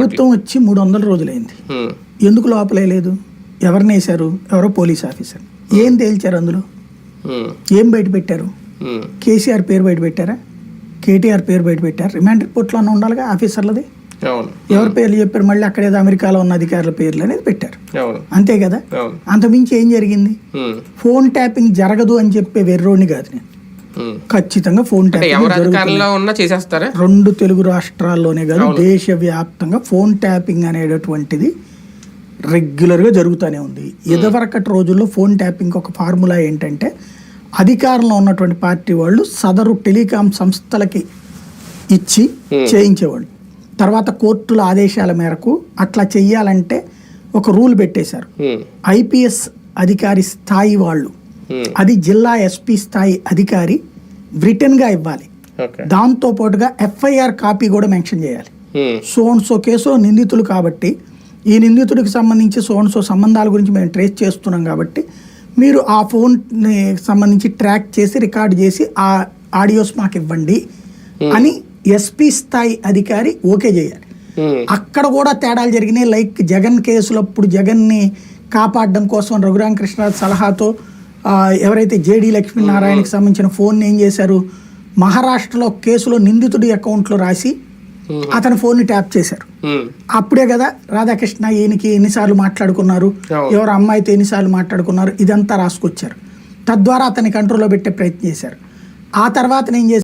ప్రభుత్వం వచ్చి మూడు వందల రోజులైంది ఎందుకు లోపలేదు ఎవరిని వేశారు? ఎవరో పోలీస్ ఆఫీసర్. ఏం తేల్చారు అందులో? ఏం బయట పెట్టారు? కేసీఆర్ పేరు బయట పెట్టారా? కేటీఆర్ పేరు బయట పెట్టారు? రిమాండ్ రిపోర్ట్లోనే ఉండాలిగా ఆఫీసర్లది? ఎవరి పేర్లు చెప్పారు? మళ్ళీ అక్కడ ఏదో అమెరికాలో ఉన్న అధికారుల పేర్లు అనేది పెట్టారు. అంతే కదా? అంతమించి ఏం జరిగింది? ఫోన్ ట్యాపింగ్ జరగదు అని చెప్పే వెర్రోని కాదు నేను. ఖచ్చితంగా ఫోన్ ట్యాపింగ్ ఉన్నా చేసేస్తారా? రెండు తెలుగు రాష్ట్రాల్లోనే కాదు దేశవ్యాప్తంగా ఫోన్ ట్యాపింగ్ అనేటటువంటిది రెగ్యులర్గా జరుగుతూనే ఉంది. ఇదివరకటి రోజుల్లో ఫోన్ ట్యాపింగ్ ఒక ఫార్ములా ఏంటంటే అధికారంలో ఉన్నటువంటి పార్టీ వాళ్ళు సదరు టెలికాం సంస్థలకి ఇచ్చి చేయించేవాళ్ళు. తర్వాత కోర్టుల ఆదేశాల మేరకు అట్లా చెయ్యాలంటే ఒక రూల్ పెట్టేశారు. ఐపీఎస్ అధికారి స్థాయి వాళ్ళు అది జిల్లా ఎస్పీ స్థాయి అధికారి రిటర్న్గా ఇవ్వాలి. దాంతో పాటుగా ఎఫ్ఐఆర్ కాపీ కూడా మెన్షన్ చేయాలి. సోన్సో కేసులో నిందితులు కాబట్టి ఈ నిందితుడికి సంబంధించి సోన్సో సంబంధాల గురించి మేము ట్రేస్ చేస్తున్నాం కాబట్టి మీరు ఆ ఫోన్ని సంబంధించి ట్రాక్ చేసి రికార్డ్ చేసి ఆ ఆడియోస్ మాకు ఇవ్వండి అని ఎస్పీ స్థాయి అధికారి ఓకే చేయాలి. అక్కడ కూడా తేడాలు జరిగినాయి. లైక్ జగన్ కేసులో అప్పుడు జగన్ని కాపాడడం కోసం రఘురామ కృష్ణరాజు సలహాతో ఎవరైతే జేడి లక్ష్మీనారాయణకి సంబంధించిన ఫోన్ ఏం చేశారు? మహారాష్ట్రలో కేసులో నిందితుడి అకౌంట్లో రాసి అతని ఫోన్ని ట్యాప్ చేశారు. అప్పుడే కదా రాధాకృష్ణ ఈయనకి ఎన్నిసార్లు మాట్లాడుకున్నారు. ఎవరు అమ్మాయితో ఎన్నిసార్లు మాట్లాడుకున్నారు? ఇదంతా రాసుకొచ్చారు. తద్వారా అతని కంట్రోల్లో పెట్టే ప్రయత్నం చేశారు. ఆ తర్వాత నేను చేశారు